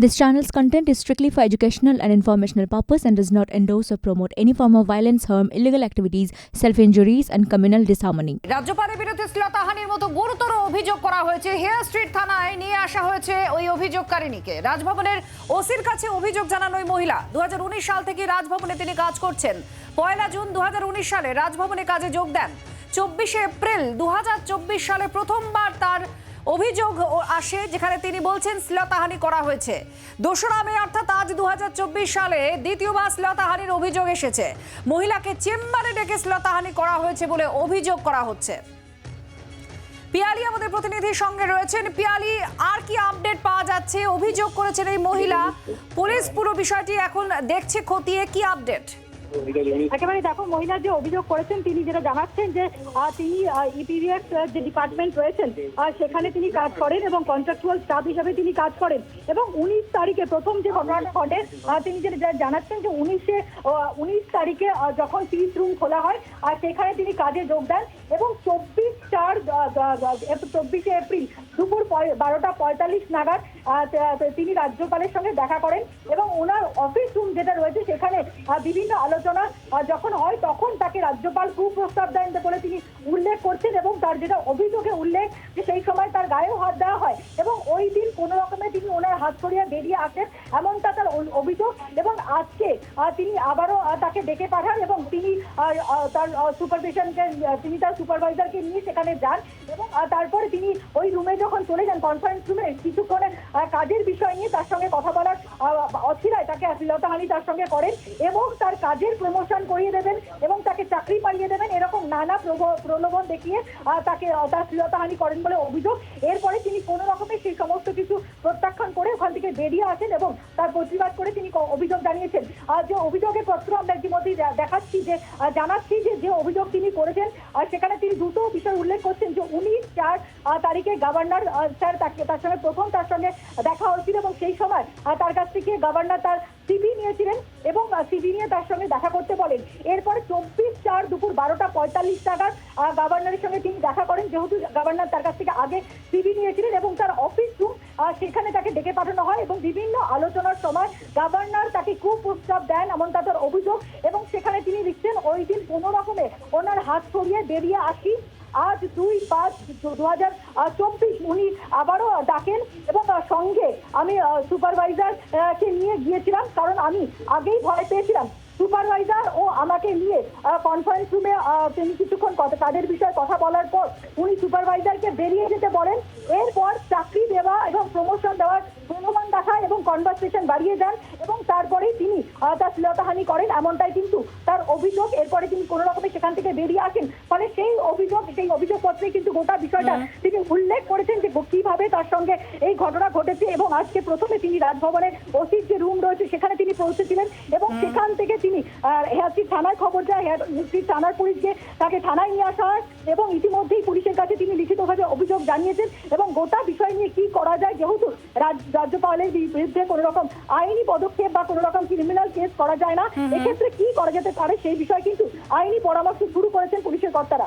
This channel's content is strictly for educational and informational purpose and does not endorse or promote any form of violence, harm, illegal activities, self-injuries and communal disharmony. রাজ্যপালের বিরুদ্ধে শ্লীলতাহানির মতো গুরুতর অভিযোগ করা হয়েছে hair street থানায় নিয়ে আসা হয়েছে ওই অভিযোগকারিনীকে রাজভবনের ওসির কাছে অভিযোগ জানান ওই মহিলা দুহাজার উনিশ সাল থেকে রাজভবনে তিনি কাজ করছেন পয়লা জুন দু হাজার উনিশ সালে রাজভবনে কাজে যোগ দেন চব্বিশে এপ্রিল দু হাজার চব্বিশ সালে প্রথমবার তার অভিযোগ আসে যেখানে তিনি বলছেন শ্লতাহানি করা হয়েছে। দোসরা মে অর্থাৎ আজ দুহাজার চব্বিশ সালে দ্বিতীয়বার শ্লীলতাহানির অভিযোগ এসেছে। মহিলাকে চেম্বারে ডেকে শ্লতাহানি করা হয়েছে বলে অভিযোগ করা হচ্ছে। পিয়ালি আমাদের প্রতিনিধির সঙ্গে রয়েছেন। পিয়ালি, আর কি আপডেট পাওয়া যাচ্ছে? অভিযোগ করেছেন এই মহিলা। পুলিশ পুরো বিষয়টি এখন দেখছে খতিয়ে। কি আপডেট? একেবারে দেখো, মহিলা যে অভিযোগ করেছেন, তিনি যেটা জানাচ্ছেন যে তিনি ইপিভিএস যে ডিপার্টমেন্ট রয়েছেন সেখানে তিনি কাজ করেন এবং কন্ট্রাকচুয়াল স্টাফ হিসেবে তিনি কাজ করেন। এবং উনিশ তারিখে প্রথম যে ঘটনাটা ঘটে তিনি যেটা জানাচ্ছেন যে উনিশে উনিশ তারিখে যখন পিস রুম খোলা হয় আর সেখানে তিনি কাজে যোগ দেন এবং চব্বিশ চার চব্বিশে এপ্রিল দুপুর বারোটা পঁয়তাল্লিশ নাগাদ তিনি রাজ্যপালের সঙ্গে দেখা করেন এবং ওনার অফিস রুম যেটা রয়েছে সেখানে বিভিন্ন আলোচনা যখন হয় তখন তাকে রাজ্যপাল কুপ্রস্তাব দেন বলে তিনি উল্লেখ করছেন এবং তার যেটা অভিযোগে উল্লেখ যে সেই সময় তার গায়েও হাত দেওয়া হয় এবং ওই দিন কোনো রকমে তিনি ওনার হাত সরিয়ে বেরিয়ে আসেন এমনটা তার অভিযোগ এবং আজকে তিনি আবারও তাকে ডেকে পাঠান এবং তিনি তার সুপারভিশনকে তিনি তার সুপারভাইজারকে নিয়ে সেখানে যান এবং তারপরে তিনি ওই রুমে যখন চলে যান কনফারেন্স রুমে কিছুক্ষণের কাজের বিষয় নিয়ে তার সঙ্গে কথা বলার অছিলায় তাকে শ্লীলতাহানি তার সঙ্গে করেন এবং তার কাজের প্রমোশন করিয়ে দেবেন এবং তাকে চাকরি পাইয়ে দেবেন, এরকম নানা প্রলোভন দেখিয়ে তাকে তার শ্লীলতাহানি করেন বলে অভিযোগ। এরপরে তিনি কোনো রকমে সেই সমস্ত কিছু প্রত্যাখ্যান করে ওখান থেকে বেরিয়ে আসেন এবং তার প্রতিবাদ করে তিনি অভিযোগ জানিয়েছেন। আর যে অভিযোগের পত্র আমরা ইতিমধ্যেই দেখাচ্ছি যে জানাচ্ছি যে যে অভিযোগ তিনি করেছেন, আর সেখানে তিনি দুটো বিষয় উল্লেখ করছেন যে উনিশ চার তারিখে গভর্নর স্যার তাকে, তার সঙ্গে প্রথম তার সঙ্গে দেখা হয়েছিল এবং সেই সময় তার কাছ থেকে গভর্নর তার সিভি নিয়েছিলেন এবং সিভি নিয়ে তার সঙ্গে দেখা করতে বলেন। এরপরে চব্বিশ চার দুপুর বারোটা পঁয়তাল্লিশ টাকার গভর্নরের সঙ্গে তিনি দেখা করেন। যেহেতু গভর্নর তার কাছ থেকে আগে সিভি নিয়েছিলেন এবং তার অফিস রুম সেখানে তাকে ডেকে পাঠানো হয় এবং বিভিন্ন আলোচনার সময় গভর্নর তাকে খুব কুপ্রস্তাব দেন এমন তাদের অভিযোগ এবং সেখানে তিনি লিখছেন, ওই দিন কোনো রকমে ওনার হাত সরিয়ে বেরিয়ে আসি। আজ দুই পাঁচ দু হাজার চব্বিশ উনি আবারও ডাকেন এবং সঙ্গে আমি সুপারভাইজার কে নিয়ে গিয়েছিলাম, কারণ আমি আগেই ভয় পেয়েছিলাম। সুপারভাইজার ও আমাকে নিয়ে কনফারেন্স রুমে তিনি কিছুক্ষণ কথা, তাদের বিষয়ে কথা বলার পর উনি সুপারভাইজারকে বেরিয়ে যেতে বলেন। এরপর চাকরি দেওয়া এবং প্রমোশন দেওয়ার প্রলোভন দেখায় এবং কনভারসেশন বাড়িয়ে দেন এবং তারপরেই তিনি তার শ্লীলতাহানি করেন, এমনটাই কিন্তু তার অভিযোগ। এরপরে তিনি কোনো রকমে সেখান থেকে বেরিয়ে আসেন ফলে সেই অভিযোগ সেই অভিযোগপত্রে কিন্তু গোটা বিষয়টা তিনি উল্লেখ করেছেন যে কীভাবে তার সঙ্গে এই ঘটনা ঘটেছে এবং আজকে প্রথমে তিনি রাজভবনের ওসির যে রুম রয়েছে সেখানে তিনি পৌঁছেছিলেন এবং সেখান থেকে তিনি হেয়ারস্ট্রিট থানায় খবর যায় হেয়ারস্ট্রিট থানার পুলিশকে তাকে থানায় নিয়ে আসা হয় এবং ইতিমধ্যেই পুলিশের কাছে তিনি লিখিতভাবে অভিযোগ জানিয়েছেন এবং গোটা বিষয় নিয়ে কি করা যায় যেহেতু রাজ- রাজ্যপালের বিরুদ্ধে কোনো রকম আইনি পদক্ষেপ বা কোনো রকম ক্রিমিনাল কেস করা যায় না। এক্ষেত্রে কি করা যেতে পারে সেই বিষয়ে কিন্তু আইনি পরামর্শ শুরু করেছেন পুলিশের কর্তারা।